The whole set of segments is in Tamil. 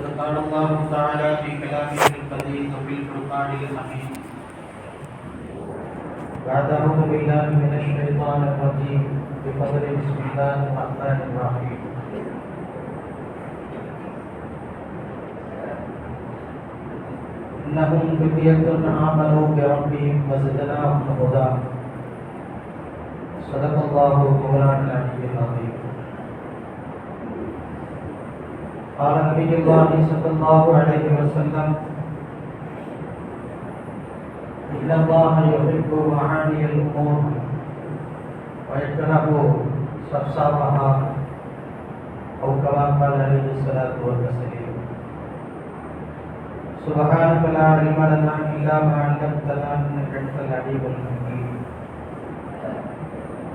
قد قال الله تعالى في كلامه القديم وفي الفرقان الحميد بعد أعوذ بالله من الشيطان الرجيم. بفضل بسم الله الرحمن الرحيم. إنهم فتية آمنوا بربهم وزدناهم هدى. صدق الله مولانا العلي العظيم. قال نبي الله صلى الله عليه وسلم إن الله يحب معاني الأمور ويكره صفصافها أو كما قال عليه الصلاة والسلام سبحانك لا علم لنا إلا ما علمتنا إنك أنت العليم الحكيم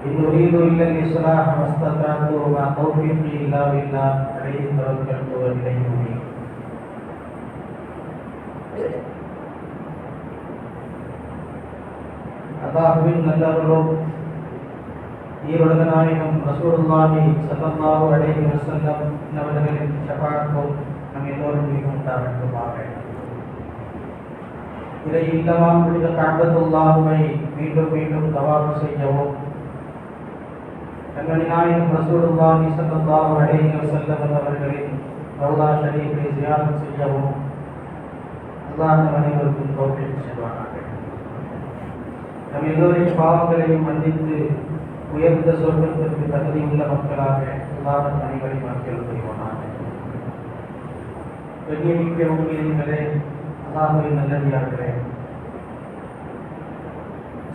إن أريد إلا الإصلاح ما استطعت وما توفيقي إلا بالله عليه توكلت وإليه أنيب அல்லாஹுவின் நல்லவர்களும் ஈருலக நாயகம் ரசூலுல்லாஹி ஸல்லல்லாஹு அலைஹி வஸல்லம் அவர்களின் ஷஃபாஅத்தும் நம் எல்லோரும் மீது உண்டாகட்டுமாக இதை இல்லமாம் புனித கஅபத்துல்லாஹுவை மீண்டும் மீண்டும் தவாஃப் செய்யவும் கண்மணி நாயகம் ரசூலுல்லாஹி ஸல்லல்லாஹு அலைஹி வஸல்லம் அவர்களின் மௌலா ஷரீஃபை ஜியாரத் செய்யவும் அல்லாஹ் அனைவருக்கும் தோற்றம் செய்வார்கள் நம் எல்லோரின் பாவங்களையும் மன்னித்து உயர்ந்த சொர்க்கத்திற்கு தகுதியுள்ள மக்களாக அல்லாஹ் அனைவரையும் மக்கள் புரிவானாக. கண்ணியமிக்க உண்மையிலே அல்லாஹுவின் நல்லடியார்களே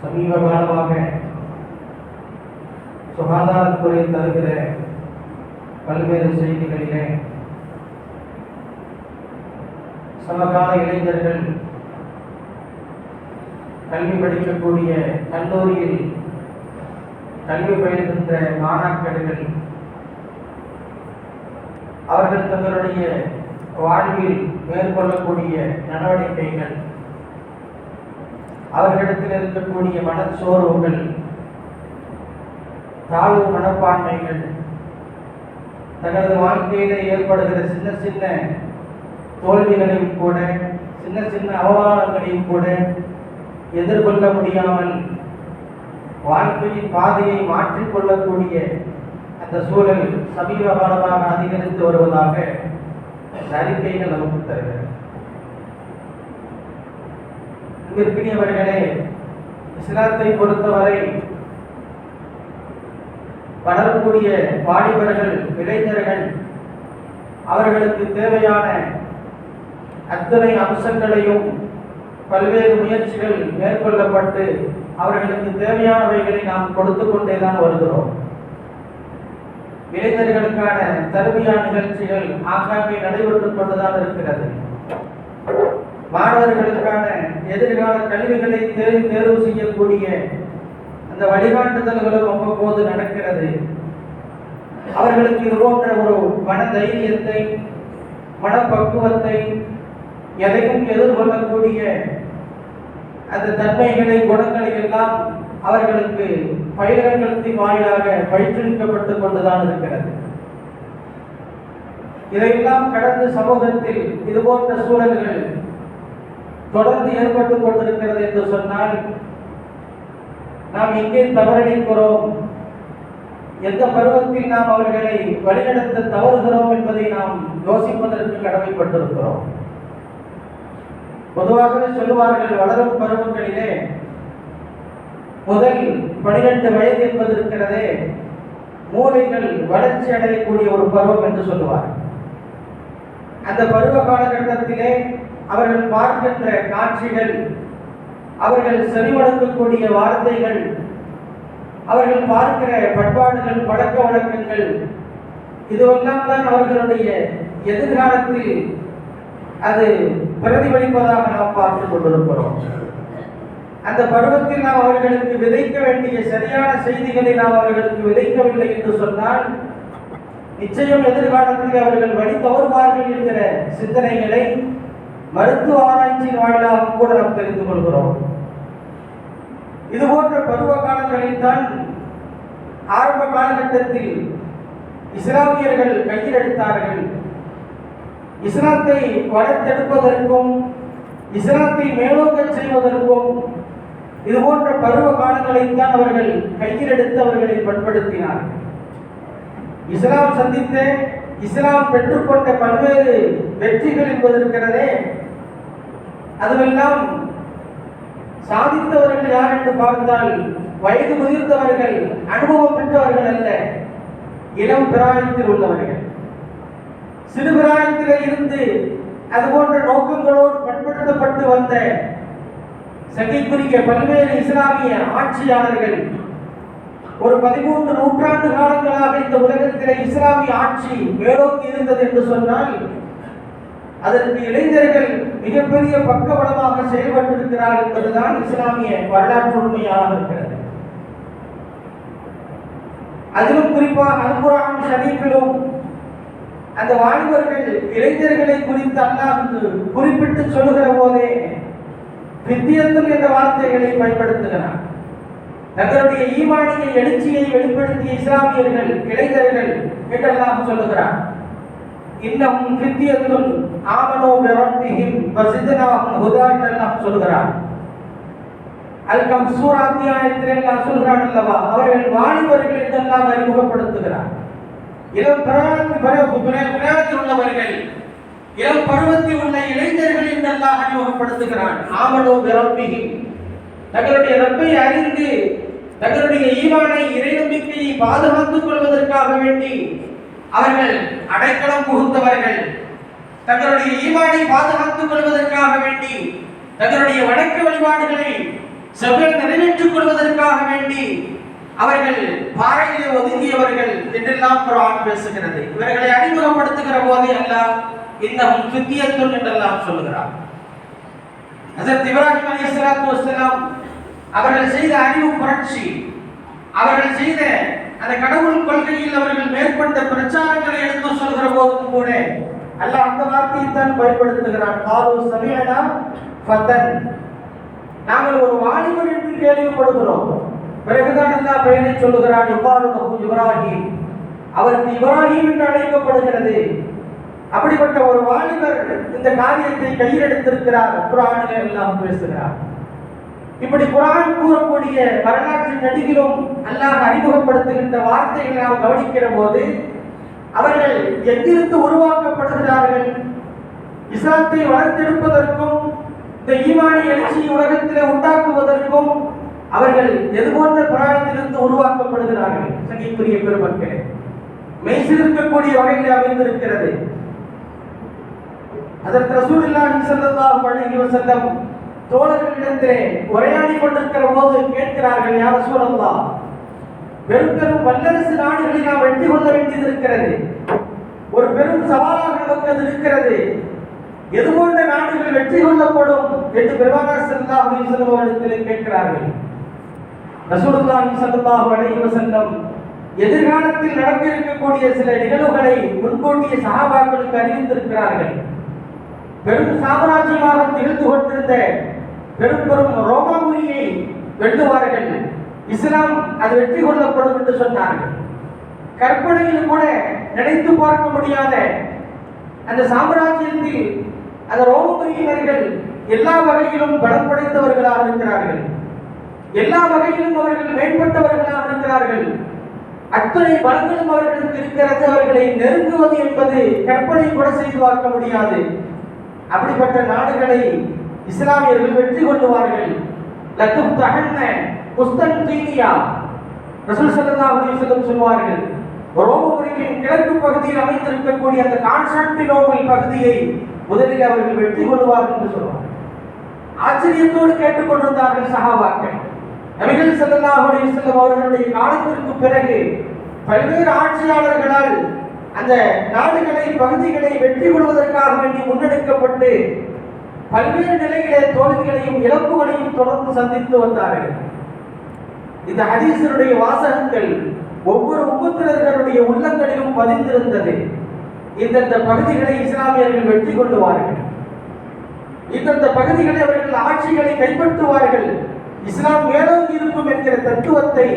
சமீப காலமாக சுகாதாரத்துறை தருகிற பல்வேறு செய்திகளிலே சமகால இளைஞர்கள் கல்வி படிக்கக்கூடிய கல்லூரியில் கல்வி பயிலுகின்ற மாணாக்கர்கள் அவர்கள் தங்களுடைய வாழ்வில் மேற்கொள்ளக்கூடிய நடவடிக்கைகள் அவர்களிடத்தில் இருக்கக்கூடிய மனச்சோர்வுகள் தாழ்வு மனப்பான்மைகள் தனது வாழ்க்கையில ஏற்படுகிற சின்ன சின்ன தோல்விகளையும் கூட சின்ன சின்ன அவமானங்களையும் கூட எதிர்கொள்ள முடியாமல் வாழ்க்கையின் பாதையை மாற்றிக்கொள்ளக்கூடிய அந்த சூழல் சமீப காலமாக அதிகரித்து வருவதாக இந்த அறிக்கைகள் நமக்கு தருகிறது. அன்பிற்கினியவர்களே இஸ்லாத்தை பொறுத்தவரை வளரக்கூடிய வாலிபர்கள் இளைஞர்கள் அவர்களுக்கு தேவையான அத்தனை அம்சங்களையும் பல்வேறு முயற்சிகள் மேற்கொள்ளப்பட்டு அவர்களுக்கு தேவையானவைகளை நாம் கொடுத்து கொண்டேதான் வருகிறோம். இளைஞர்களுக்கான தருமையா நிகழ்ச்சிகள் ஆங்காங்கே நடைபெற்றுக் கொண்டுதான் இருக்கிறது. மாணவர்களுக்கான எதிர்கால கல்விகளை தேர்வு தேர்வு செய்யக்கூடிய அந்த வழிகாட்டுதல்களும் அவ்வப்போது நடக்கிறது. அவர்களுக்கு இது போன்ற ஒரு மன தைரியத்தை மனப்பக்குவத்தை எதையும் எதிர்கொள்ளக்கூடிய அந்த தன்மைகளை குணங்களை எல்லாம் அவர்களுக்கு பயிரங்கத்தின் வாயிலாக பயிற்றுவிக்கப்பட்டுக் கொண்டுதான் இருக்கிறது. இதையெல்லாம் கடந்து சமூகத்தில் இது போன்ற சூழல்கள் தொடர்ந்து ஏற்பட்டுக் கொண்டிருக்கிறது என்று சொன்னால் நாம் எங்கே தவறளிக்கிறோம் எந்த பருவத்தில் நாம் அவர்களை வழிநடத்த தவறுகிறோம் என்பதை நாம் யோசிப்பதற்கு கடமைப்பட்டிருக்கிறோம். பொதுவாகவே சொல்லுவார்கள் வளரும் பருவங்களிலே முதல் பனிரெண்டு வயது என்பது இருக்கிறதே மூளைகள் வளர்ச்சி அடையக்கூடிய ஒரு பருவம் என்று சொல்லுவார் அந்த பருவ காலகட்டத்திலே அவர்கள் பார்க்கின்ற காட்சிகள் அவர்கள் செவிமடுக்கக்கூடிய வார்த்தைகள் அவர்கள் பார்க்கிற பண்பாடுகள் பழக்க வழக்கங்கள் இதுவெல்லாம் தான் அவர்களுடைய எதிர்காலத்தில் அது பிரதிபலிப்பதாக நாம் பார்த்து கொண்டிருக்கிறோம். அந்த பருவத்தில் நாம் அவர்களுக்கு விதைக்க வேண்டிய சரியான செய்திகளை நாம் அவர்களுக்கு விதைக்கவில்லை என்று சொன்னால் நிச்சயம் எதிர்காலத்தில் அவர்கள் வழி தவறுவார்கள் என்கிற சிந்தனைகளை மருத்துவ ஆராய்ச்சியின் வாயிலாக கூட நாம் தெரிந்து கொள்கிறோம். இது போன்ற பருவ காலங்களில் தான் ஆரம்ப காலகட்டத்தில் இஸ்லாமியர்கள் கையில் எடுத்தார்கள். இஸ்லாத்தை வளர்த்தெடுப்பதற்கும் இஸ்லாத்தை மேலோங்கச் செய்வதற்கும் இது போன்ற பருவ காலங்களைத்தான் அவர்கள் கையில் எடுத்து அவர்களை பண்படுத்தினார். இஸ்லாம் சந்தித்த இஸ்லாம் பெற்றுக்கொண்ட பல்வேறு வெற்றிகள் என்பது இருக்கிறதே அதுவெல்லாம் சாதித்தவர்கள் யார் என்று பார்த்தால் வயது முதிர்ந்தவர்கள் அனுபவம் பெற்றவர்கள் அல்ல இளம் பிராயத்தில் உள்ளவர்கள். சிறு இருந்து அது போன்ற நோக்கங்களோடு பண்படுத்தப்பட்டு வந்த சகிக்குரிய பல்வேறு இஸ்லாமிய ஆட்சியாளர்கள் ஒரு பதிமூன்று நூற்றாண்டு காலங்களாக இந்த உலகத்திலே இஸ்லாமிய ஆட்சி மேலோக்கி இருந்தது என்று சொன்னால் அதற்கு இளைஞர்கள் மிகப்பெரிய பக்கபலமாக செயல்பட்டிருக்கிறார் என்பதுதான் இஸ்லாமிய வரலாற்று உண்மையாக இருக்கிறது. அதிலும் குறிப்பாக அல்குரான் ஷரீஃபிலும் அந்த வாலிபர்கள் இளைஞர்களை குறித்து அல்லாஹ் குறிப்பிட்டு சொல்லுகிற போதே வித்தியத்தும் என்ற வார்த்தைகளை பயன்படுத்துகிறார். தங்களுடைய ஈமானிய எழுச்சியை வெளிப்படுத்திய இஸ்லாமியர்கள் இளைஞர்கள் என்றெல்லாம் சொல்லுகிறார். இன்னும் வித்தியத்தும் ஆமனோ பிரவர்த்தியும் வசிதனாகும் ஹுதா என்றெல்லாம் சொல்லுகிறார். அல்கம் சூராத்தியாயத்தில் எல்லாம் சொல்கிறான் அல்லவா? அவர்கள் வாலிபர்கள் என்றெல்லாம் அறிமுகப்படுத்துகிறார். இளம் பிராயத்தில் உள்ளவர்கள் இளம் பருவத்தில் உள்ள இளைஞர்கள் என்றெல்லாம் அறிமுகப்படுத்துகிறான். ஆமனோ பிரம்பிகி தங்களுடைய ரப்பை அறிந்து தங்களுடைய ஈவானை இறை நம்பிக்கையை பாதுகாத்துக் கொள்வதற்காக வேண்டி அவர்கள் அடைக்கலம் புகுந்தவர்கள். தங்களுடைய ஈவானை பாதுகாத்துக் கொள்வதற்காக வேண்டி தங்களுடைய வணக்க வழிபாடுகளை செவ்வல் நிறைவேற்றிக் கொள்வதற்காக வேண்டி அவர்கள் பாறையிலே ஒதுங்கியவர்கள் என்றெல்லாம் குரான் பேசுகிறது. இவர்களை அறிமுகப்படுத்துகிற போது எல்லாம் இன்னமும் சித்தியத்துள் என்றெல்லாம் சொல்லுகிறார். ஹசரத் இப்ராஹிம் சலாத்து வசலாம் அவர்கள் செய்த அறிவு புரட்சி அவர்கள் செய்த அந்த கடவுள் கொள்கையில் அவர்கள் மேற்கொண்ட பிரச்சாரங்களை எடுத்து சொல்கிற போதும் கூட அல்ல அந்த வார்த்தையை தான் பயன்படுத்துகிறான். காலு சமீனா ஃபதன் நாங்கள் ஒரு வாலிபர் என்று கேள்விப்படுகிறோம். பிறகுதான் அல்லா பெயரை சொல்லுகிறான் எவ்வாறு இப்ராஹிம். அவருக்கு இப்ராஹிம் என்று அழைக்கப்படுகிறது. அப்படிப்பட்ட ஒரு வாலிபர் இந்த காரியத்தை கையில் எடுத்திருக்கிறார் எல்லாம் பேசுகிறார். இப்படி குரான் கூறக்கூடிய வரலாற்று நடிகிலும் அல்லாஹ் அறிமுகப்படுத்துகின்ற வார்த்தைகளை நாம் கவனிக்கிற போது அவர்கள் எங்கிருந்து உருவாக்கப்படுகிறார்கள்? இஸ்லாத்தை வளர்த்தெடுப்பதற்கும் இந்த ஈமானி எழுச்சியை உலகத்திலே உண்டாக்குவதற்கும் அவர்கள் எது போன்ற பிராணத்திலிருந்து உருவாக்கப்படுகிறார்கள்? சங்கிக்குரிய பெருமக்களே மெய்சிலிருக்கக்கூடிய வகையில் அமைந்திருக்கிறது. அதற்கு ரசூலுல்லாஹி ஸல்லல்லாஹு அலைஹி வஸல்லம் தோழர்களிடத்திலே உரையாடி கொண்டிருக்கிற போது கேட்கிறார்கள் யார் ரசூலல்லாஹ் பெரும் பெரும் வல்லரசு நாடுகளை நாம் வெற்றி கொள்ள வேண்டியது இருக்கிறது. ஒரு பெரும் சவாலாக நமக்கு அது இருக்கிறது. எது போன்ற நாடுகள் வெற்றி கொள்ளப்படும் என்று பெருமானார் செல்லா அப்படின்னு வஸல்லம் இடத்திலே கேட்கிறார்கள். ரசூலுல்லாஹி ஸல்லல்லாஹு அலைஹி வஸல்லம் எதிர்காலத்தில் நடக்க இருக்கக்கூடிய சில நிகழ்வுகளை முன்கூட்டிய சகாபாக்களுக்கு அறிவித்திருக்கிறார்கள். பெரும் சாம்ராஜ்யமாக திகழ்ந்து கொண்டிருந்த பெரும் பெரும் ரோமாபுரியை வெல்லுவார்கள். இஸ்லாம் அது வெற்றி கொள்ளப்படும் என்று சொன்னார்கள். கற்பனையில் கூட நினைத்து பார்க்க முடியாத அந்த சாம்ராஜ்யத்தில் அந்த ரோமபுரியினர்கள் எல்லா வகையிலும் பலம் படைத்தவர்களாக இருக்கிறார்கள். எல்லா வகையிலும் அவர்கள் மேம்பட்டவர்களாக இருக்கிறார்கள். அத்தனை பலங்களும் அவர்களுக்கு இருக்கிறது. அவர்களை நெருங்குவது என்பது கற்பனை கூட செய்து பார்க்க முடியாது. அப்படிப்பட்ட நாடுகளை இஸ்லாமியர்கள் வெற்றி கொள்ளுவார்கள். லத்துப் தகன்ன புஸ்தன் தீனியா ரசூல் சல்லா அலைஹி வஸல்லம் சொல்வார்கள் ரோமபுரியின் கிழக்கு பகுதியில் அமைந்திருக்கக்கூடிய அந்த கான்ஸ்டான்டினோபிள் பகுதியை முதலில் அவர்கள் வெற்றி கொள்வார்கள் என்று சொல்வார்கள். ஆச்சரியத்தோடு கேட்டுக்கொண்டிருந்தார்கள் சகாபாக்கள் நபிகள் ஸல்லல்லாஹு அலைஹி வஸல்லம் அவர்களுடைய காலத்திற்கு பிறகு பல்வேறு ஆட்சியாளர்களால் அந்த நாடுகளை பகுதிகளை வெற்றி கொள்வதற்காக வேண்டி முன்னெடுக்கப்பட்டு பல்வேறு நிலையிலே தோல்விகளையும் இழப்புகளையும் தொடர்ந்து சந்தித்து வந்தார்கள். இந்த ஹதீசனுடைய வாசகங்கள் ஒவ்வொரு உபத்திரர்களுடைய உள்ளங்களிலும் பதிந்திருந்தது. இந்தந்த பகுதிகளை இஸ்லாமியர்கள் வெற்றி கொள்ளுவார்கள். இந்தந்த பகுதிகளை அவர்கள் ஆட்சிகளை கைப்பற்றுவார்கள். இஸ்லாம் மேலோங்கி இருக்கும் என்கிற தத்துவத்தை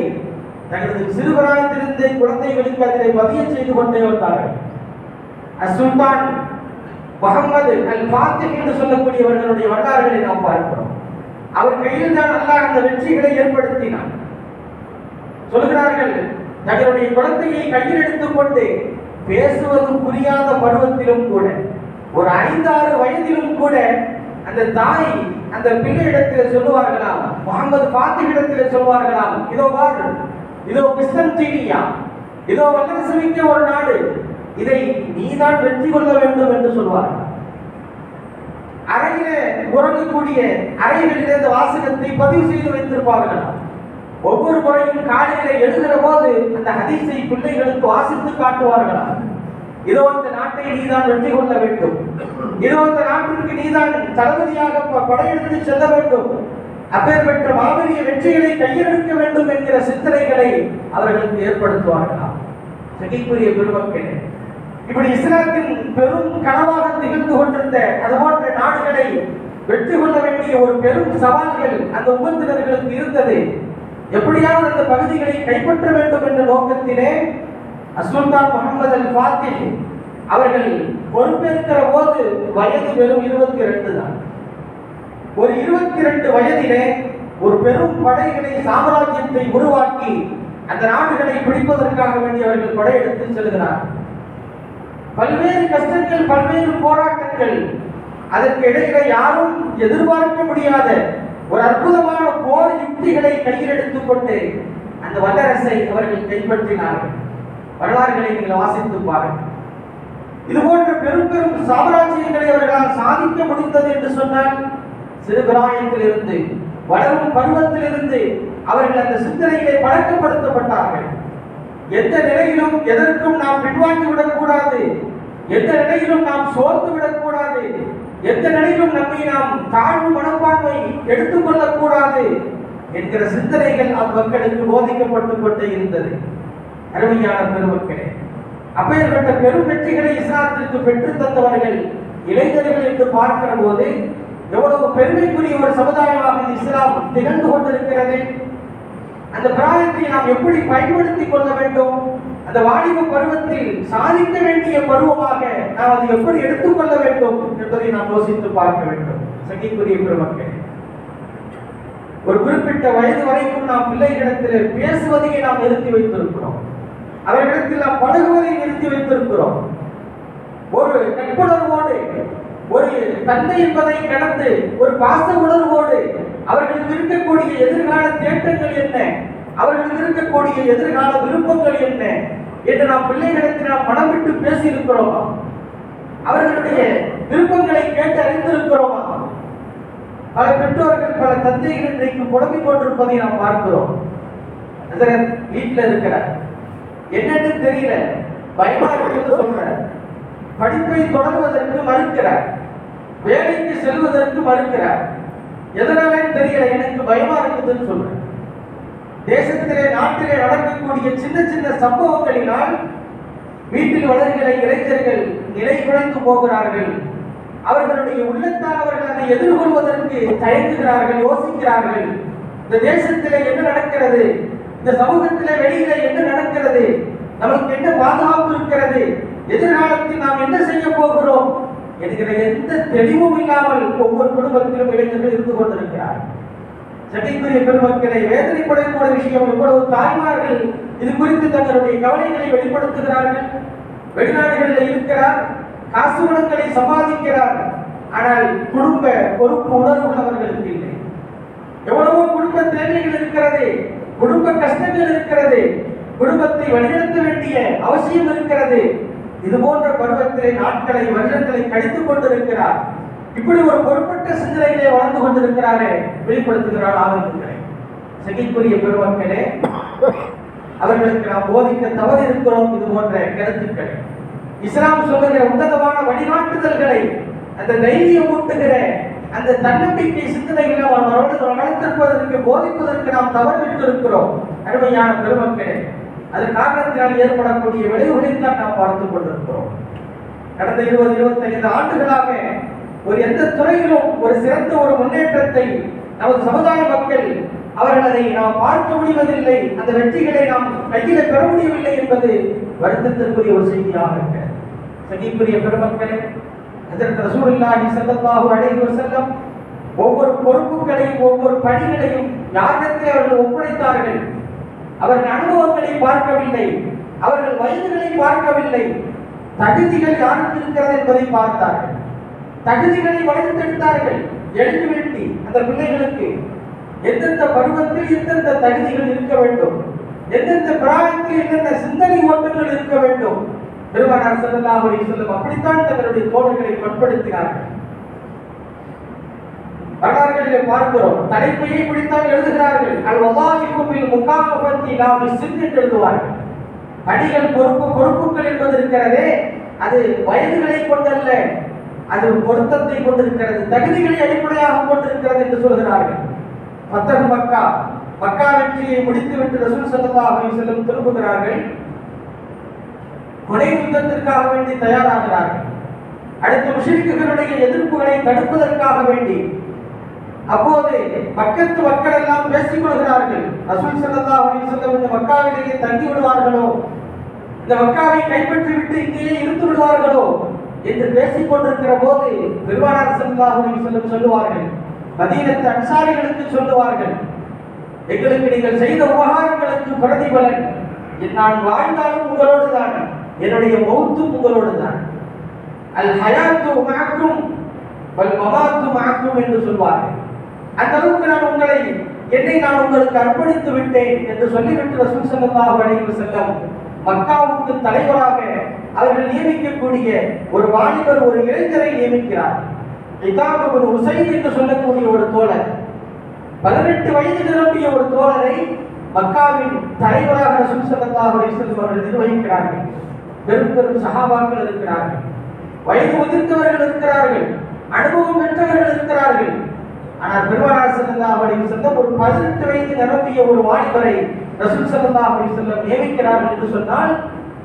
தங்களது சிறுவராயத்திலிருந்தே குழந்தைகளுக்கு அதிலே பதிய செய்து கொண்டே வந்தார்கள். அசுல்தான் முகமது அல் பாத்திக் என்று சொல்லக்கூடியவர்களுடைய வரலாறுகளை நாம் பார்க்கிறோம். அவர் கையில் தான் அல்லாஹ் அந்த வெற்றிகளை ஏற்படுத்தினார் சொல்கிறார்கள் தங்களுடைய குழந்தையை கையில் எடுத்துக்கொண்டு பேசுவது புரியாத பருவத்திலும் கூட ஒரு ஐந்தாறு வயதிலும் கூட அந்த தாய் அந்த பிள்ளையிடத்தில் சொல்லுவார்களாம் முகமது பாத்திரிடத்தில் சொல்வார்களாம். இதோ பாரு இதோ கிறிஸ்தன்டீனியா இதோ வல்லரசு மிக்க ஒரு நாடு இதை நீதான் வெற்றி கொள்ள வேண்டும் என்று சொல்வார்கள். அறையில உறங்கக்கூடிய அறைகளில் இந்த வாசகத்தை பதிவு செய்து வைத்திருப்பார்களாம் ஒவ்வொரு முறையும் காலையில எழுதுகிற போது அந்த ஹதீஸை பிள்ளைகளுக்கு வாசித்து காட்டுவார்களா. இதோ இந்த நாட்டை நீதான் வெற்றி கொள்ள வேண்டும். இதோ இந்த நாட்டிற்கு நீதான் தளபதியாக படையெடுத்து செல்ல வேண்டும். அப்பேற்பட்ட மாபெரிய வெற்றிகளை கையெழுக்க வேண்டும் என்கிற சிந்தனைகளை அவர்களுக்கு ஏற்படுத்துவார்களா? சகிக்குரிய பெருமக்களே இப்படி இஸ்லாத்தின் பெரும் கனவாக திகழ்ந்து கொண்டிருந்த அது போன்ற நாடுகளை வெற்றி கொள்ள வேண்டிய ஒரு பெரும் சவால்கள் அந்த உபத்தினர்களுக்கு இருந்தது. எப்படியாவது அந்த பகுதிகளை கைப்பற்ற வேண்டும் என்ற நோக்கத்திலே அசுல்தான் முகமது அல் ஃபாத்திஹ் அவர்கள் பொறுப்பேற்கிற போது வயது வெறும் இருபத்தி ரெண்டு தான். ஒரு இருபத்தி ரெண்டு வயதிலே ஒரு பெரும் படைகளை சாம்ராஜ்யத்தை உருவாக்கி அந்த நாடுகளை பிடிப்பதற்காக வேண்டி அவர்கள் படையெடுத்து செல்கிறார். பல்வேறு கஷ்டங்கள் பல்வேறு போராட்டங்கள் அதற்கு இடையில யாரும் எதிர்பார்க்க முடியாத ஒரு அற்புதமான போர் யுக்திகளை கையில் எடுத்துக்கொண்டு அந்த வல்லரசை அவர்கள் கைப்பற்றினார்கள். வரலாறுகளை நீங்கள் வாசித்து பாருங்கள். இது போன்ற பெரும் பெரும் சாம்ராஜ்யங்களை அவர்களால் சாதிக்க முடிந்தது என்று சொன்னால் சிறு சிறுபிராயத்திலிருந்து வளரும் பருவத்திலிருந்து அவர்கள் அந்த சிந்தனையிலே பழக்கப்படுத்தப்பட்டார்கள். எந்த நிலையிலும் எதற்கும் நாம் பின்வாங்கி விடக்கூடாது. எந்த நிலையிலும் நாம் சோர்ந்து விடக்கூடாது. எந்த நிலையிலும் நம்மை நாம் தாழ்வு மனப்பான்மை எடுத்துக்கொள்ளக் கூடாது என்கிற சிந்தனைகள் அம்மக்களுக்கு போதிக்கப்பட்டு கொண்டே இருந்தது. அருமையான பெருமக்களே அப்பேற்பட்ட பெரும் வெற்றிகளை இஸ்லாத்திற்கு பெற்று தந்தவர்கள் இளைஞர்கள் என்று பார்க்கிற போது எவ்வளவு பெருமைக்குரிய ஒரு சமுதாயமாக இந்த இஸ்லாம் திகழ்ந்து கொண்டிருக்கிறது. அந்த பிராயத்தை நாம் எப்படி பயன்படுத்திக் கொள்ள வேண்டும்? அந்த வாலிப பருவத்தில் சாதிக்க வேண்டிய பருவமாக நாம் அதை எப்படி எடுத்துக்கொள்ள வேண்டும் என்பதை நாம் யோசித்து பார்க்க வேண்டும். சங்கிக்குரிய பெருமக்கள் ஒரு குறிப்பிட்ட வயது வரைக்கும் நாம் பிள்ளைகளிடத்தில் பேசுவதையே நாம் நிறுத்தி வைத்திருக்கிறோம். அவர்களிடத்தில் நாம் பழகுவதை நிறுத்தி வைத்திருக்கிறோம். ஒரு நட்புணர்வோடு ஒரு தந்தை என்பதை கடந்து ஒரு பாச உணர்வோடு அவர்களுக்கு இருக்கக்கூடிய எதிர்கால தேட்டங்கள் என்ன? அவர்களுக்கு இருக்கக்கூடிய எதிர்கால விருப்பங்கள் என்ன? என்று நாம் பிள்ளைகளுக்கு நாம் மனம் விட்டு பேசி இருக்கிறோமா அவர்களுடைய விருப்பங்களை கேட்டு அறிந்திருக்கிறோமா? பல பெற்றோர்கள் பல தந்தைகள் இன்றைக்கு புலம்பிக் கொண்டிருப்பதை நாம் பார்க்கிறோம். வீட்டில் இருக்கிறார். என்னன்னு தெரியல. பயமா இருக்குன்னு சொல்றார். படிப்பை தொடங்குவதற்கு மறுக்கிறார். வேலைக்கு செல்வதற்கு மறுக்கிறார். எதனாலே தெரியல எனக்கு பயமா இருக்குதுன்னு சொல்றேன் தேசத்திலே நாட்டிலே நடக்கக்கூடிய சின்ன சின்ன சம்பவங்களினால் வீட்டில் வளர்கிற இளைஞர்கள் நிலை குழந்து போகிறார்கள். அவர்களுடைய உள்ளத்தால் அவர்கள் அதை எதிர்கொள்வதற்கு தயங்குகிறார்கள் யோசிக்கிறார்கள். இந்த தேசத்திலே என்ன நடக்கிறது? இந்த சமூகத்திலே வெளியிலே என்ன நடக்கிறது? நமக்கு என்ன பாதுகாப்பு இருக்கிறது? எதிர்காலத்தில் நாம் என்ன செய்ய போகிறோம்? என்கிற எந்த தெளிவும் இல்லாமல் ஒவ்வொரு குடும்பத்திலும் இளைஞர்கள் இருந்து கொண்டிருக்கிறார். சட்டைக்குரிய பெருமக்களை வேதனைப்படக்கூடிய விஷயம் எவ்வளவு தாய்மார்கள் இது குறித்து தங்களுடைய கவலைகளை வெளிப்படுத்துகிறார்கள். வெளிநாடுகளில் இருக்கிறார் காசு குணங்களை சம்பாதிக்கிறார். ஆனால் குடும்ப பொறுப்பு உணர்வு உள்ளவர்களுக்கு இல்லை. எவ்வளவோ குடும்ப தேவைகள் இருக்கிறது குடும்ப கஷ்டங்கள் இருக்கிறது குடும்பத்தை வழிநடத்த வேண்டிய அவசியம் இருக்கிறது. இது போன்ற பருவத்திலே நாட்களை வருடங்களை கழித்துக் கொண்டிருக்கிறார். இப்படி ஒரு பொறுப்பட்ட சிந்தனைகளை வளர்ந்து கொண்டிருக்கிறாரே வெளிப்படுத்துகிறார் ஆரம்பிக்கிறேன் செகிக்குரிய பெருமக்களே அவர்களுக்கு நாம் போதிக்க தவறு இருக்கிறோம் இது போன்ற கருத்துக்கள். இஸ்லாம் சொல்லுகிற உன்னதமான வழிகாட்டுதல்களை அந்த தைரியம் ஊட்டுகிற அந்த தன்னம்பிக்கை சிந்தனைகளை அவர் வளர்த்திருப்பதற்கு போதிப்பதற்கு நாம் தவறு விட்டிருக்கிறோம் அருமையான பெருமக்களே அது காரணத்தினால் ஏற்படக்கூடிய விளைவுகளையும் தான் நாம் பார்த்துக் கொண்டிருக்கிறோம். கடந்த இருபது இருபத்தைந்து ஆண்டுகளாக ஒரு எந்த துறையிலும் ஒரு சிறந்த ஒரு முன்னேற்றத்தை நமது சமுதாய மக்கள் அவர்கள் அதை நாம் பார்க்க முடிவதில்லை. அந்த வெற்றிகளை நாம் கையில பெற முடியவில்லை என்பது வருத்தத்திற்குரிய ஒரு செய்தியாக இருக்கிறது. சகிப்புரிய பெருமக்களே அதற்கு ரசூலில்லாஹி ஸல்லல்லாஹு அலைஹி வஸல்லம் ஒவ்வொரு பொறுப்புகளையும் ஒவ்வொரு பணிகளையும் யாரிடத்தில் அவர்கள் ஒப்படைத்தார்கள்? அவர்கள் அனுபவங்களை பார்க்கவில்லை. அவர்கள் வயதுகளை பார்க்கவில்லை. தகுதிகள் யாருக்கு இருக்கிறது என்பதை பார்த்தார்கள். தகுதிகளை வளர்த்தெடுத்தார்கள். எழுதி வெட்டி அந்த பிள்ளைகளுக்கு எந்தெந்த பருவத்தில் எந்தெந்த தகுதிகள் இருக்க வேண்டும். எந்தெந்த பிராயத்தில் எந்தெந்த சிந்தனை ஓட்டங்கள் இருக்க வேண்டும். பெருமானார் ஸல்லல்லாஹு அலைஹி அப்படித்தான் தங்களுடைய தோழர்களை பண்படுத்தினார்கள். வரலாறுகளிலே பார்க்கிறோம். தலைப்பையை பிடித்தால் எழுதுகிறார்கள். அல் வதாயிஃபுல் முகாஃபத்தி நாம் சிந்து எழுதுவார்கள் அடிகள் பொறுப்பு பொறுப்புகள் என்பது இருக்கிறதே அது வயதுகளை கொண்டல்ல. அது பொருத்தத்தை கொண்டிருக்கிறது தகுதிகளை அடிப்படையாக கொண்டிருக்கிறது என்று சொல்கிறார்கள். பத்தகு மக்கா மக்கா வெற்றியை முடித்துவிட்டு ரசூல் ஸல்லல்லாஹு அலைஹி வஸல்லம் திரும்புகிறார்கள். கொலை யுத்தத்திற்காக வேண்டி தயாராகிறார்கள். அடுத்த முஷிரிக்குகளுடைய எதிர்ப்புகளை தடுப்பதற்காக வேண்டி அப்போது பக்கத்து மக்கள் எல்லாம் பேசிக் கொள்கிறார்கள் ரசூல் ஸல்லல்லாஹு இந்த மக்காவிலேயே தங்கி விடுவார்களோ? இந்த மக்காவை கைப்பற்றி விட்டு இங்கேயே இருந்து விடுவார்களோ? என்று பேசிக் கொண்டிருக்கிற போது பெருமானார் ஸல்லல்லாஹு அலைஹி சொல்லம் சொல்லுவார்கள். மதீனத்து அன்சாரிகளுக்கு சொல்லுவார்கள் எங்களுக்கு நீங்கள் செய்த உபகாரங்களுக்கு பிரதிபலன். நான் வாழ்ந்தாலும் உங்களோடு தான் என்னுடைய மௌத்தும் உங்களோடு தான் அல் ஹயாத்து மாக்கும் வல் மமாத்து மஅக்கும் என்று சொல்வார்கள். அந்த அளவுக்கு நான் உங்களை என்னை நான் உங்களுக்கு அர்ப்பணித்து விட்டேன் என்று சொல்லிவிட்டு ரசூல் ஸல்லல்லாஹு அலைஹி மக்காவுக்கு தலைவராக அவர்கள் நியமிக்கக்கூடிய ஒரு வாலிபர் ஒரு இளைஞரை நியமிக்கிறார். இதாம் ஒரு உசைன் என்று சொல்லக்கூடிய ஒரு தோழர் பதினெட்டு வயது நிரம்பிய ஒரு தோழரை மக்காவின் தலைவராக ரசூல் ஸல்லல்லாஹு அலைஹி செல்லும் அவர்கள் நிர்வகிக்கிறார்கள். பெரும் பெரும் சகாபாக்கள் இருக்கிறார்கள். வயது முதிர்ந்தவர்கள் இருக்கிறார்கள். அனுபவம் பெற்றவர்கள் இருக்கிறார்கள். ஆனால் பெருமானார் அப்படின்னு அலைஹி ஒரு பதினெட்டு வயது நிரம்பிய ஒரு வாலிபரை ரசூல் ஸல்லல்லாஹு அலைஹி வஸல்லம் நியமிக்கிறார்கள் என்று சொன்னால்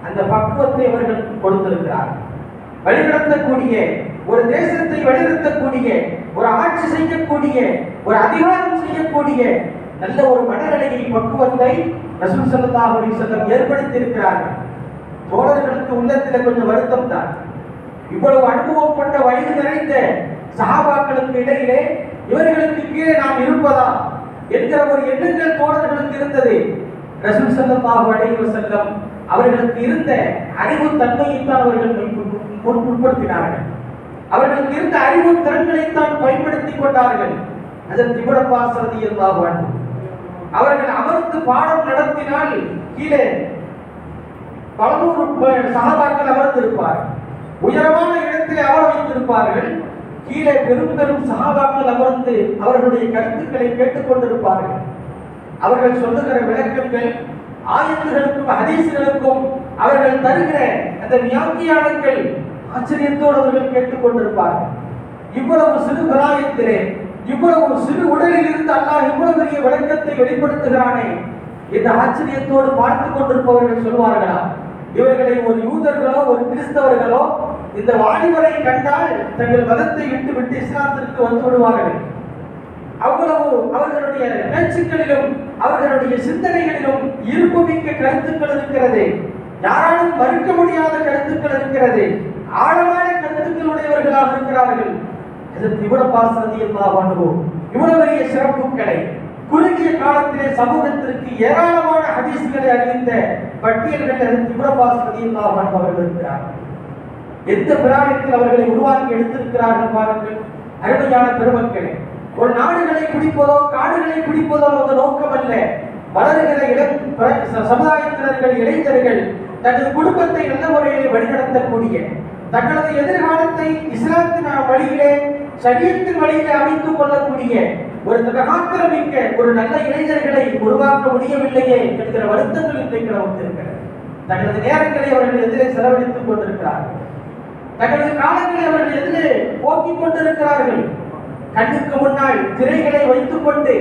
அந்த பக்குவத்தை அவர்கள் கொடுத்திருக்கிறார் வழிநடத்தக்கூடிய ஒரு தேசத்தை வழிநடத்தக்கூடிய ஒரு ஆட்சி செய்யக்கூடிய ஒரு அதிகாரம் செய்யக்கூடிய நல்ல ஒரு மனநிலையை பக்குவத்தை ரசூல் சல்லா அலைஹி சொல்லம் ஏற்படுத்தி இருக்கிறார்கள் தோழர்களுக்கு உள்ளத்தில் கொஞ்சம் வருத்தம் தான் இவ்வளவு அனுபவம் கொண்ட வயது நிறைந்த சஹாபாக்களுக்கு இடையிலே இவர்களுக்கு கீழே நாம் இருப்பதா என்கிற ஒரு எண்ணங்கள் தோழர்களுக்கு இருந்தது. ரசூல் ஸல்லல்லாஹு அலைஹி வஸல்லம் அவர்களுக்கு இருந்த அறிவு தன்மையைத்தான் அவர்கள் முன்- முற்படுத்தினார்கள் அவர்களுக்கு இருந்த அறிவு திறன்களைத்தான் பயன்படுத்திக் கொண்டார்கள். அதன் திபுடப்பாசரதி என்பார்கள் அவர்கள் அமர்ந்து பாடம் நடத்தினால் கீழே பலநூறு ப- சகாபாக்கள் அமர்ந்திருப்பார் உயரமான இடத்திலே அமர வைத்திருப்பார்கள். கீழே பெரும் பெரும் சகாபாக்கள் அமர்ந்து அவர்களுடைய கருத்துக்களை கேட்டுக்கொண்டிருப்பார்கள். அவர்கள் சொல்லுகிற விளக்கங்கள் ஆயத்துகளுக்கும் ஹதீசுகளுக்கும் அவர்கள் தருகிற அந்த வியாக்கியானங்கள் ஆச்சரியத்தோடு அவர்கள் கேட்டுக்கொண்டிருப்பார்கள். இவ்வளவு சிறு பிராயத்திலே இவ்வளவு சிறு உடலில் இருந்து அல்லாஹ் இவ்வளவு பெரிய விளக்கத்தை வெளிப்படுத்துகிறானே என்ற ஆச்சரியத்தோடு பார்த்து கொண்டிருப்பவர்கள் சொல்வார்களா? இவர்களை ஒரு யூதர்களோ ஒரு கிறிஸ்தவர்களோ இந்த வாலிபரை கண்டால் தங்கள் மதத்தை விட்டு விட்டு இஸ்லாத்திற்கு வந்து விடுவார்கள். அவ்வளவு அவர்களுடைய பேச்சுக்களிலும் அவர்களுடைய சிந்தனைகளிலும் இருப்புமிக்க கருத்துக்கள் இருக்கிறது. யாராலும் மறுக்க முடியாத கருத்துக்கள் இருக்கிறது. ஆழமான கருத்துக்களுடையவர்களாக இருக்கிறார்கள். இதற்கு இவ்வளவு பாசனதி அனுபவம் இவ்வளவு பெரிய சிறப்புகளை குறுகிய காலத்திலே சமூகத்திற்கு ஏராளமான ஹதீஸ்களை அறிவித்த பட்டியல்கள் இவ்வளவு பாசனதி அவர்கள் இருக்கிறார்கள். எந்த பிராயத்தில் அவர்களை உருவாக்கி எடுத்திருக்கிறார்கள் பாருங்கள். அருமையான பெருமக்களே ஒரு நாடுகளை பிடிப்பதோ காடுகளை பிடிப்பதோ அந்த நோக்கம் அல்ல வளருகிற இளம் சமுதாயத்தினர்கள் இளைஞர்கள் தனது குடும்பத்தை நல்ல முறையில் வழிநடத்தக்கூடிய தங்களது எதிர்காலத்தை இஸ்லாத்தின் வழியிலே சரியத்தின் வழியிலே அமைத்துக் கொள்ளக்கூடிய ஒரு தகாத்திரமிக்க ஒரு நல்ல இளைஞர்களை உருவாக்க முடியவில்லையே என்கிற வருத்தங்கள் இன்றைக்கு நமக்கு இருக்கிறது. தங்களது நேரங்களை அவர்கள் எதிரே செலவழித்துக் கொண்டிருக்கிறார்கள். தங்களது காலங்களை அவர்கள் எதிரே போக்கிக் கொண்டிருக்கிறார்கள். கண்ணுக்கு முன்னால் திரைகளை வைத்துக் கொண்டு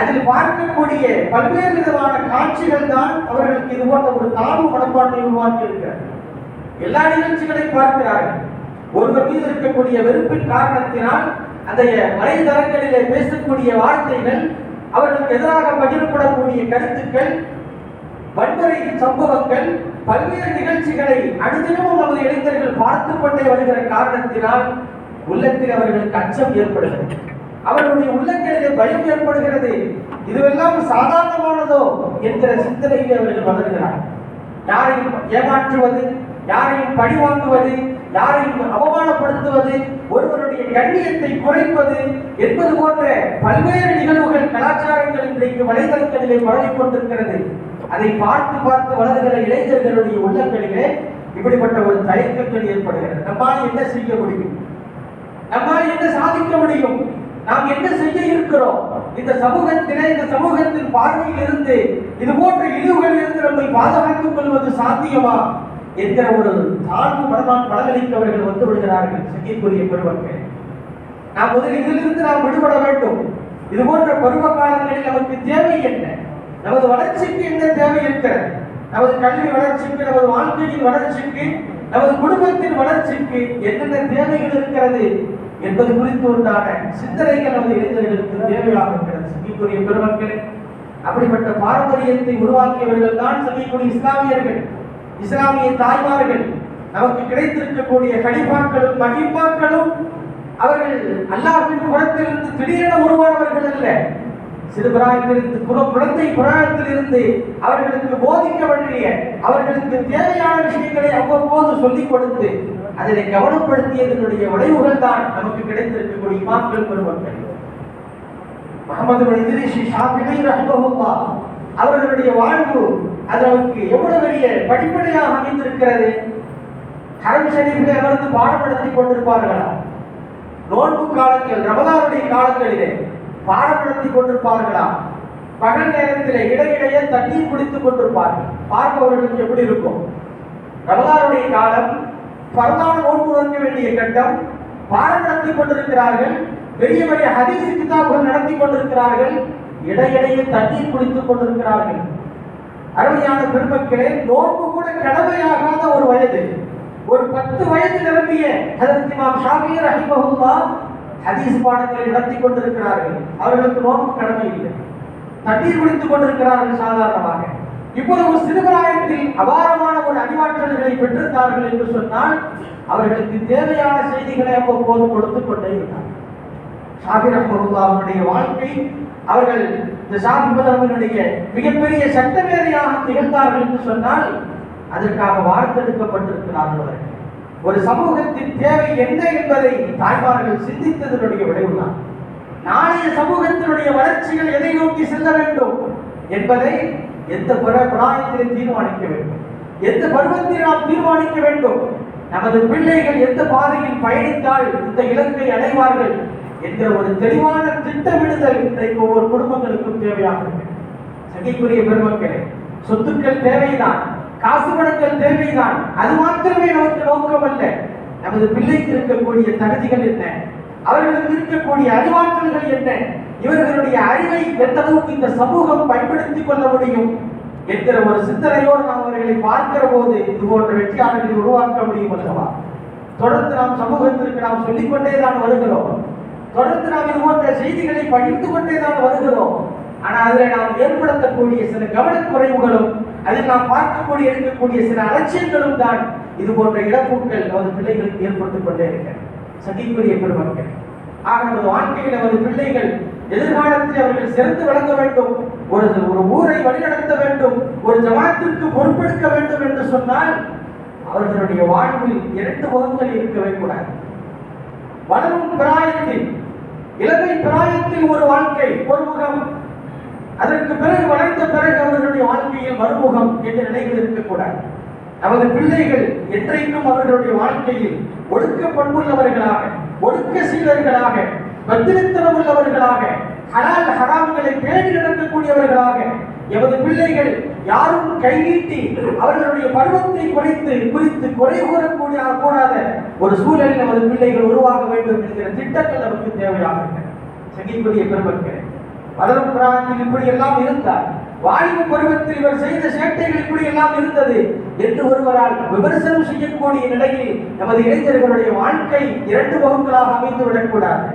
அதில் பார்க்கக்கூடிய பல்வேறு விதமான காட்சிகள் தான் அவர்களுக்கு இது போன்ற ஒரு தாழ்வு மனப்பாட்டை உருவாக்கி இருக்கிறது. எல்லா நிகழ்ச்சிகளையும் பார்க்கிறார்கள். ஒருவர் மீது இருக்கக்கூடிய வெறுப்பின் காரணத்தினால் அந்த வலைதளங்களிலே பேசக்கூடிய வார்த்தைகள் அவர்களுக்கு எதிராக பகிரப்படக்கூடிய கருத்துக்கள் வன்முறை சம்பவங்கள் பல்வேறு நிகழ்ச்சிகளை அனுதினமும் நமது இளைஞர்கள் பார்த்து கொண்டே வருகிற காரணத்தினால் உள்ளத்தில் அவர்களுக்கு அச்சம் ஏற்படுகிறது. அவர்களுடைய உள்ளங்களிலே பயம் ஏற்படுகிறது. இதுவெல்லாம் சாதாரணமானதோ என்கிற சிந்தனையில் அவர்கள் வளர்கிறார். யாரையும் ஏமாற்றுவது யாரையும் பழிவாங்குவது யாரையும் அவமானப்படுத்துவது ஒருவருடைய கண்ணியத்தை குறைப்பது என்பது போன்ற பல்வேறு நிகழ்வுகள் கலாச்சாரங்கள் இன்றைக்கு வலைதளங்களிலே பரவிக் கொண்டிருக்கிறது அதை பார்த்து பார்த்து வளர்கிற இளைஞர்களுடைய உள்ளங்களிலே இப்படிப்பட்ட ஒரு தயக்கங்கள் ஏற்படுகிறது. நம்மால் என்ன செய்ய முடியும்? நம்மால் என்ன சாதிக்க முடியும்? நாம் என்ன செய்ய இருக்கிறோம்? இந்த சமூகத்திலே இந்த சமூகத்தின் பார்வையில் இருந்து இது போன்ற இழிவுகளில் இருந்து நம்மை பாதுகாத்துக் கொள்வது சாத்தியமா? என்கிற ஒரு தாழ்வு மனதான் மனநிலைக்கு வந்து விடுகிறார்கள் சங்கிக்குரிய பெருமக்கள். நாம் முதலில் இதிலிருந்து நாம் விடுபட வேண்டும். இது போன்ற பருவ காலங்களில் நமக்கு தேவை என்ன? நமது வளர்ச்சிக்கு என்ன தேவை இருக்கிறது நமது கல்வி வளர்ச்சிக்கு நமது வாழ்க்கையின் வளர்ச்சிக்கு நமது குடும்பத்தின் வளர்ச்சிக்கு என்னென்ன தேவைகள் இருக்கிறது என்பது குறித்து உண்டான சிந்தனைகள் நமது இளைஞர்களுக்கு தேவையாக இருக்கிறது. சங்கிக்குரிய பெருமக்களே அப்படிப்பட்ட பாரம்பரியத்தை உருவாக்கியவர்கள் தான் சங்கிக்குரிய இஸ்லாமியர்கள். இஸ்லாமிய தாய்மார்கள் நமக்கு கிடைத்திருக்கக்கூடிய கடிப்பாக்களும் மகிப்பாக்களும் அவர்கள் அல்லாஹின் புறத்திலிருந்து திடீரென உருவானவர்கள் அல்ல. சிறுபிராயத்திலிருந்து குல குழந்தை புராணத்திலிருந்து அவர்களுக்கு போதிக்க வேண்டிய அவர்களுக்கு தேவையான விஷயங்களை அவ்வப்போது சொல்லிக் கொடுத்து அதனை கவனப்படுத்தியதனுடைய விளைவுகள் தான் நமக்கு கிடைத்திருக்கக்கூடிய இமாம்கள் பெருமக்கள். முகமது பின் இத்ரிஸ் ஷாஃபிஈ அவர்களுடைய வாழ்வு அது எவ்வளவு பெரிய படிப்படியாக அமைந்திருக்கிறது. ஹரம் ஷரீஃபிலே அமர்ந்து பாடம் நடத்தி கொண்டிருப்பார்களா? நோன்பு காலங்கள் ரமதானுடைய காலங்களிலே பாடம் நடத்தி கொண்டிருப்பார்களா? பகல் நேரத்தில் இடையிடையே தண்ணீர் குடித்துக் கொண்டிருப்பார்கள். பார்ப்பவர்களுக்கு எப்படி இருக்கும்? ரமதானுடைய காலம் பரதான நோன்பு நோக்க வேண்டிய கட்டம் பாடம் நடத்தி கொண்டிருக்கிறார்கள் பெரிய பெரிய ஹதீஸ் கிதாபுகள் நடத்தி கொண்டிருக்கிறார்கள் இடையிடையே தண்ணீர் குடித்துக் கொண்டிருக்கிறார்கள். அருமையான பெருமக்களே நோன்பு கூட கடமையாகாத ஒரு வயது. ஒரு பத்து வயது நிரம்பிய ஹதரத் இமாம் ஷாஃபி ரஹிமஹுல்லா ஹதீஸ் பாடங்களை நடத்தி கொண்டிருக்கிறார்கள். அவர்களுக்கு நோக்கு கடமை இல்லை. தண்ணீர் குடித்துக் கொண்டிருக்கிறார்கள் சாதாரணமாக. இப்போது ஒரு சிறுபிராயத்தில் அபாரமான ஒரு அறிவாற்றல்களை பெற்றிருந்தார்கள் என்று சொன்னால் அவர்களுக்கு தேவையான செய்திகளை அவ்வப்போது கொடுத்துக் கொண்டே இருந்தார். ஷாபிர் அஹமதுல்லா அவருடைய வாழ்க்கை அவர்கள் இந்த ஷாபி அவர்களுடைய மிகப்பெரிய சட்டவேதையாக திகழ்ந்தார்கள் என்று சொன்னால் அதற்காக வார்த்தெடுக்கப்பட்டிருக்கிறார்கள் அவர்கள். ஒரு சமூகத்தின் தேவை என்ன என்பதை தாய்மார்கள் சிந்தித்ததனுடைய விளைவுதான். நாளைய சமூகத்தினுடைய வளர்ச்சிகள் எதை நோக்கி செல்ல வேண்டும் என்பதை எந்த பிற பிராயத்திலே தீர்மானிக்க வேண்டும்? எந்த பருவத்தில் நாம் தீர்மானிக்க வேண்டும்? நமது பிள்ளைகள் எந்த பாதையில் பயணித்தால் இந்த இலக்கை அடைவார்கள் என்ற ஒரு தெளிவான திட்டமிடுதல் இன்றைக்கு ஒவ்வொரு குடும்பங்களுக்கும் தேவையாக சகிக்குரிய பெருமக்களே சொத்துக்கள் தேவைதான். காசு பணங்கள் தேவைதான். அது மாத்திரமே நமக்கு நோக்கம் அல்ல நமது பிள்ளைக்கு இருக்கக்கூடிய தகுதிகள் என்ன? அவர்களுக்கு இருக்கக்கூடிய அறிவாற்றல்கள் என்ன? இவர்களுடைய அறிவை எந்த அளவுக்கு இந்த சமூகம் பயன்படுத்திக் கொள்ள முடியும் என்கிற ஒரு சிந்தனையோடு நாம் அவர்களை பார்க்கிற போது இது போன்ற வெற்றியாளர்களை உருவாக்க முடியும் அல்லவா? தொடர்ந்து நாம் சமூகத்திற்கு நாம் சொல்லிக்கொண்டே தான் வருகிறோம். தொடர்ந்து நாம் இது போன்ற செய்திகளை பகிர்ந்து கொண்டே தான் வருகிறோம். ஆனால் அதில் நாம் ஏற்படுத்தக்கூடிய சில கவனக்குறைவுகளும் அதில் நாம் பார்க்கக்கூடிய இருக்கக்கூடிய சில அலட்சியங்களும் தான் இது போன்ற இழப்புகள் நமது பிள்ளைகளுக்கு ஏற்பட்டுக் கொண்டே இருக்கிறது சகிக்குரிய பெருமக்கள். ஆக நமது வாழ்க்கையில் நமது பிள்ளைகள் எதிர்காலத்தில் அவர்கள் சிறந்து விளங்க வேண்டும் ஒரு ஒரு ஊரை வழிநடத்த வேண்டும் ஒரு ஜமாத்திற்கு பொறுப்பெடுக்க வேண்டும் என்று சொன்னால் அவர்களுடைய வாழ்வில் இரண்டு முகங்கள் இருக்கவே கூடாது. வளரும் பிராயத்தில் இளமை பிராயத்தில் ஒரு வாழ்க்கை ஒரு முகம் அதற்கு பிறகு வளர்ந்த பிறகு அவர்களுடைய வாழ்க்கையில் மறுமுகம் என்ற நிலைகள் இருக்கக்கூடாது. நமது பிள்ளைகள் என்றைக்கும் அவர்களுடைய வாழ்க்கையில் ஒழுக்க பண்புள்ளவர்களாக ஒழுக்க சீலர்களாக பத்திரித்தனம் உள்ளவர்களாக ஹலால் ஹராம்களை பேணி நடக்கக்கூடியவர்களாக எமது பிள்ளைகள் யாரும் கைநீட்டி அவர்களுடைய பருவத்தை குறைத்து குறித்து குறை கூறக்கூடிய கூடாத ஒரு சூழலில் நமது பிள்ளைகள் உருவாக வேண்டும் என்கிற திட்டங்கள் நமக்கு தேவையாக இருக்கிறது சகிக்குரிய பெருமக்கள் வளரும் பிராயத்தில் இப்படி எல்லாம் இருந்தார். வாலிப பருவத்தில் இவர் செய்த சேட்டைகள் இப்படி எல்லாம் இருந்தது. என்று ஒருவரால் விமர்சனம் செய்யக்கூடிய நிலையில் நமது இளைஞர்களுடைய வாழ்க்கை இரண்டு முகங்களாக அமைந்து விடக்கூடாது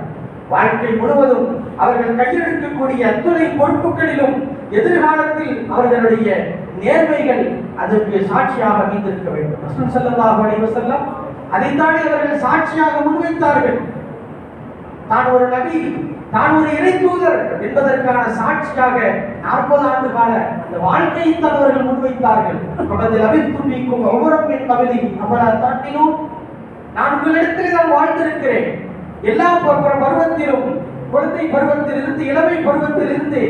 வாழ்க்கை முழுவதும் அவர்கள் கையெழுக்கக்கூடிய அத்துணை பொறுப்புகளிலும் எதிர்காலத்தில் அவர்களுடைய நேர்மைகள் அதற்கு சாட்சியாக அமைந்திருக்க வேண்டும். ரசூல் ஸல்லல்லாஹு அலைஹி வஸல்லம் அதைத்தானே அவர்கள் சாட்சியாக முன்வைத்தார்கள். தான் ஒரு நபி தான் ஒரு இறை தூதர் என்பதற்கான சாட்சியாக நாற்பது ஆண்டு கால அந்த வாழ்க்கையை தான் முன்வைத்தார்கள். அவரது அபித்தும்பிக்கும் ஒவ்வொருப்பின் பகுதி அவரா தாட்டிலும் நான் உங்களிடத்தில் தான் வாழ்ந்திருக்கிறேன். எல்லா பருவத்திலும் குழந்தை பருவத்திலிருந்து இளமை பருவத்தில் இருந்து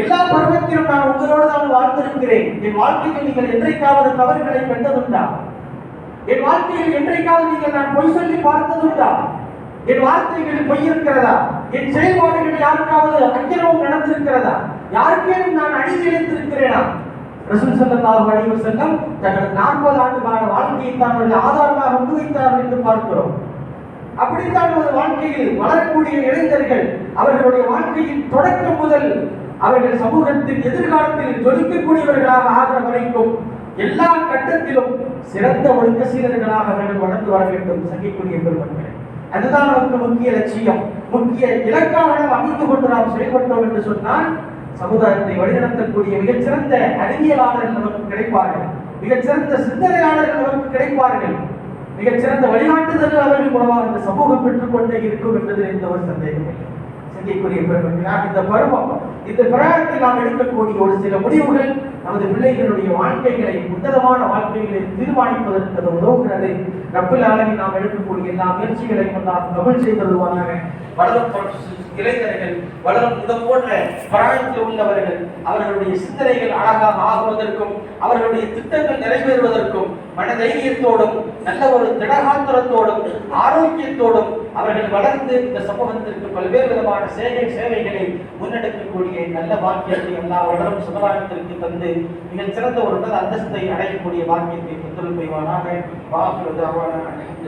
எல்லா பருவத்திலும் நான் உங்களோடு தான் வாழ்ந்திருக்கிறேன். என் வாழ்க்கையில் நீங்கள் என்றைக்காவது தவறுகளை கண்டதுண்டா? என் வாழ்க்கையில் என்றைக்காவது நீங்கள் நான் பொய் சொல்லி பார்த்ததுண்டா? என் வார்த்தைகளில் பொய் இருக்கிறதா? என் செயல்பாடுகளில் யாருக்காவது அக்கிரமம் நடந்திருக்கிறதா? யாருக்கேனும் நான் அணிதிழைத்திருக்கிறேனா ரசூல் ஸல்லல்லாஹு அலைஹி வஸல்லம் தங்கள் 40 ஆண்டு கால வாழ்க்கையை தான் ஆதாரமாக முன்வைத்தார்கள் என்று பார்க்கிறோம். அப்படித்தான் ஒரு வாழ்க்கையில் வளரக்கூடிய இளைஞர்கள் அவர்களுடைய வாழ்க்கையின் தொடக்கம் முதல் அவர்கள் சமூகத்தின் எதிர்காலத்தில் ஜொலிக்கக்கூடியவர்களாக ஆகிற வரைக்கும் எல்லா கட்டத்திலும் சிறந்த ஒழுங்கசீலர்களாக அவர்கள் வளர்ந்து வர வேண்டும். சகிக்கூடிய பெருமக்களை. அதுதான் நமக்கு முக்கிய லட்சியம். முக்கிய இலக்காக நாம் கொண்டு நாம் செயல்பட்டோம் என்று சொன்னால் சமுதாயத்தை வழிநடத்தக்கூடிய மிகச்சிறந்த அறிவியலாளர்கள் நமக்கு கிடைப்பார்கள். மிகச்சிறந்த சிந்தனையாளர்கள் நமக்கு கிடைப்பார்கள். மிகச்சிறந்த வழிகாட்டுதல்கள் அவர்கள் மூலமாக இந்த சமூகம் பெற்றுக்கொண்டே இருக்கும் என்பதில் எந்த ஒரு சந்தேகம் இல்லை. சிந்திக்குரிய பெருமக்கள் இந்த பருவம் இந்த பிரயாணத்தில் நாம் எடுக்கக்கூடிய ஒரு சில முடிவுகள் நமது பிள்ளைகளுடைய வாழ்க்கைகளை உன்னதமான வாழ்க்கைகளை தீர்மானிப்பதற்கு அது உதவுகிறது. ரப்பில் அளவில் நாம் எடுக்கக்கூடிய எல்லா முயற்சிகளையும் நாம் தமிழ் செய்தருவானாக வளரும் இளைஞர்கள் வளரும் இதை போன்ற பிராயத்தில் உள்ளவர்கள் அவர்களுடைய சிந்தனைகள் அழகாக ஆகுவதற்கும் அவர்களுடைய திட்டங்கள் நிறைவேறுவதற்கும் மன தைரியத்தோடும் நல்ல ஒரு திடகாந்திரத்தோடும் ஆரோக்கியத்தோடும் அவர்கள் வளர்ந்து இந்த சமூகத்திற்கு பல்வேறு விதமான சேவை சேவைகளை முன்னெடுக்கக்கூடிய நல்ல பாக்கியத்தை எல்லா வளரும் சமுதாயத்திற்கு தந்து மிகச் சிறந்த ஒரு நல்ல அந்தஸ்தை அடையக்கூடிய பாக்கியத்தை புத்தல் பெய்வானாக வாக்குறது அவ்வாறு அனைத்து